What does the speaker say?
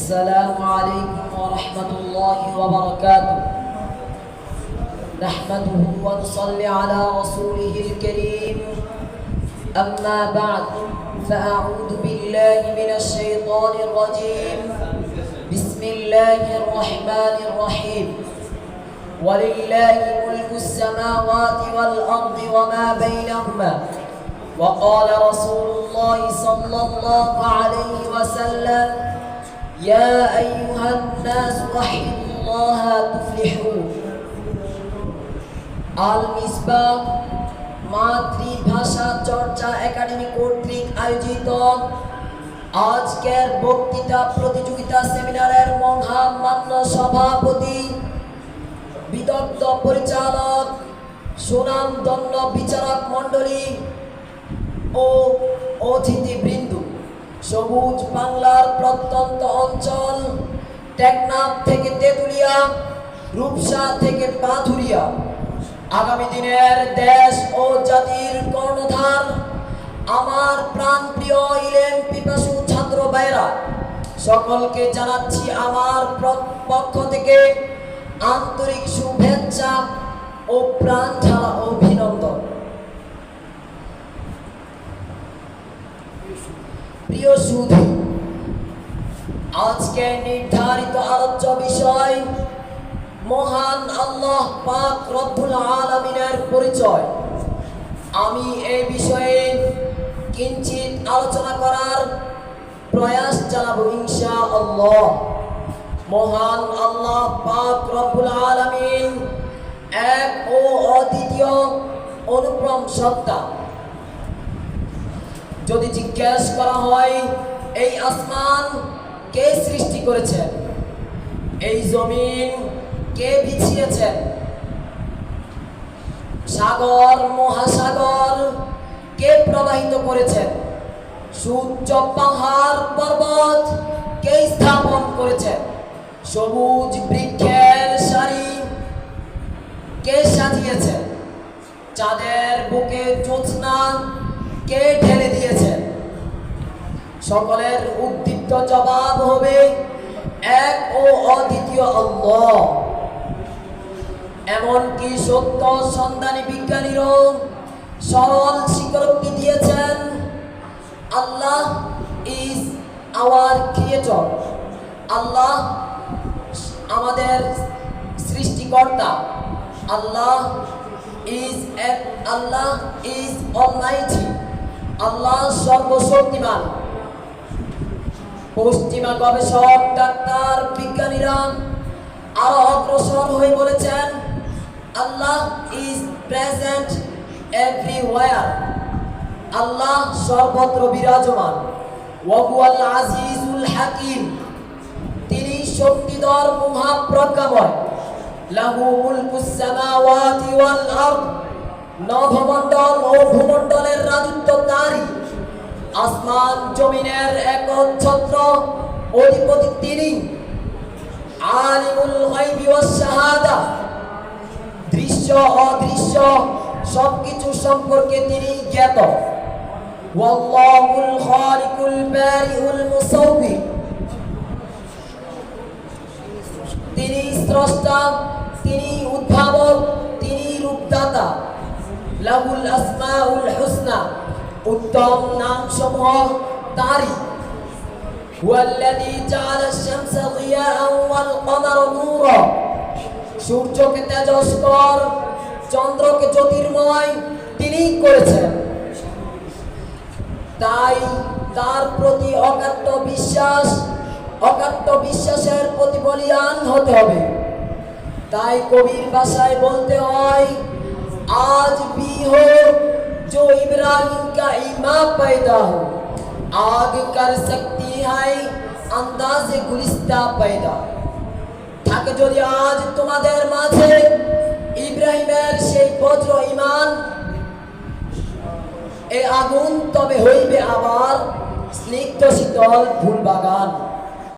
السلام عليكم ورحمة الله وبركاته. نحمده ونصلي على رسوله الكريم. أما بعد فأعوذ بالله من الشيطان الرجيم. بسم الله الرحمن الرحيم. ولله ملك السماوات والأرض وما بينهما. وقال رسول الله صلى الله عليه وسلم يا أيها الناس وحدوا الله تفلحون আল মিসবাহ মাতৃভাষা চর্চা একাডেমি কর্তৃক আয়োজিত আজকের বক্তৃতা প্রতিযোগিতা সেমিনারের মহামান্য সভাপতি বিদগ্ধ পরিচালক সুনামদন্য বিচারক মণ্ডলী ও অতিথিবৃন্দ সবুজ বাংলার প্রত্যন্ত অঞ্চল, টেকনাফ থেকে তেঁতুলিয়া, রূপসা থেকে পাথুরিয়া। আগামী দিনের দেশ ও জাতির কর্ণধার, আমার প্রাণপ্রিয় ইলেম পিপাসু ছাত্র ভাইরা সকলকে জানাচ্ছি আমার পক্ষ থেকে আন্তরিক শুভেচ্ছা ও প্রাণ ছাড়া অভিনন্দন। প্রিয় সুধী, আজকে নির্ধারিত আলোচ্য বিষয় মহান আল্লাহ পাক রব্বুল আলামিনের পরিচয়। আমি এই বিষয়ে কিঞ্চিত আলোচনা করার প্রয়াস জানাব ইনশা আল্লাহ মহান আল্লাহ পাক রব্বুল আলামিন এক ও অদ্বিতীয় অনুপম সত্তা। যদি জিজ্ঞেস করা হয়, এই আসমান কে সৃষ্টি করেছেন এই জমিন কে বিছিয়েছেন সাগর, মহাসাগর কে প্রবাহিত করেছেন সূর্য, পাহাড়, পর্বত কে স্থাপন করেছেন সবুজ বৃক্ষের সারি কে সাজিয়েছেন চাঁদের বুকে জ্যোৎস্না কে ঢেলে দিয়েছেন সকলের উদ্দীপ্ত জবাব হবে এক ও অদ্বিতীয় আল্লাহ। এমনকি সত্য সন্ধানী বিজ্ঞানীরও সরল স্বীকারোক্তি দিয়েছেন আল্লাহ ইজ আওয়ার ক্রিয়েটর আল্লাহ আমাদের সৃষ্টিকর্তা। আল্লাহ ইজ এক আল্লাহ ইজ অলমাইটি আল্লাহ সর্বশক্তিমান। পশ্চিমা গবেষক ডাক্তার বিজ্ঞানীরা আরও অগ্রসর হয়ে বলেছেন, Allah is present everywhere Allah সর্বত্র বিরাজমান। ওয়াহুয়াল আজিজুল হাকিম। তিনি শক্তিধর মহাপ্রজ্ঞাময়। লাহু মুলকুস সামাওয়াতি ওয়াল আরদ। নভমণ্ডল ও ভূমণ্ডলের রাজত্ব তারই আসমান জমিনের একচ্ছত্র অধিপতি তিনি। আলিমুল গায়বি ওয়াস শাহাদা দৃশ্য, অদৃশ্য সবকিছু সম্পর্কে তিনি জ্ঞাত। ওয়াল্লাহুল খালিকুল বারিউল মুসাউবির তিনি স্রষ্টা, তিনি উদ্ভাবক, তিনি রূপদাতা। লাহুল আসমাউল হুসনা, উত্তম নাম সমূহ তারই জাআলা আশ-শামসা দিয়াআন ওয়াল কমারা নূরা। সূর্যকে তেজস্কর, চন্দ্রকে জ্যোতির্ময় তিনি করেছেন। তাই তার প্রতি অকাট্য বিশ্বাস, অকাট্য বিশ্বাসের প্রতি বলিয়ান হতে হবে। তাই কবির ভাষায় বলতে হয় আজ भी हो जो इब्राहिम का ईमा पैदा हो आग कर सकती है अंदाजे गुलिस्ता पैदा থাকে যদি আজ তোমাদের মাঝে ইব্রাহিমের সেই বজ্র ইমান এই আগুন তবে হইবে আবার স্নিগ্ধ শীতল ফুল বাগান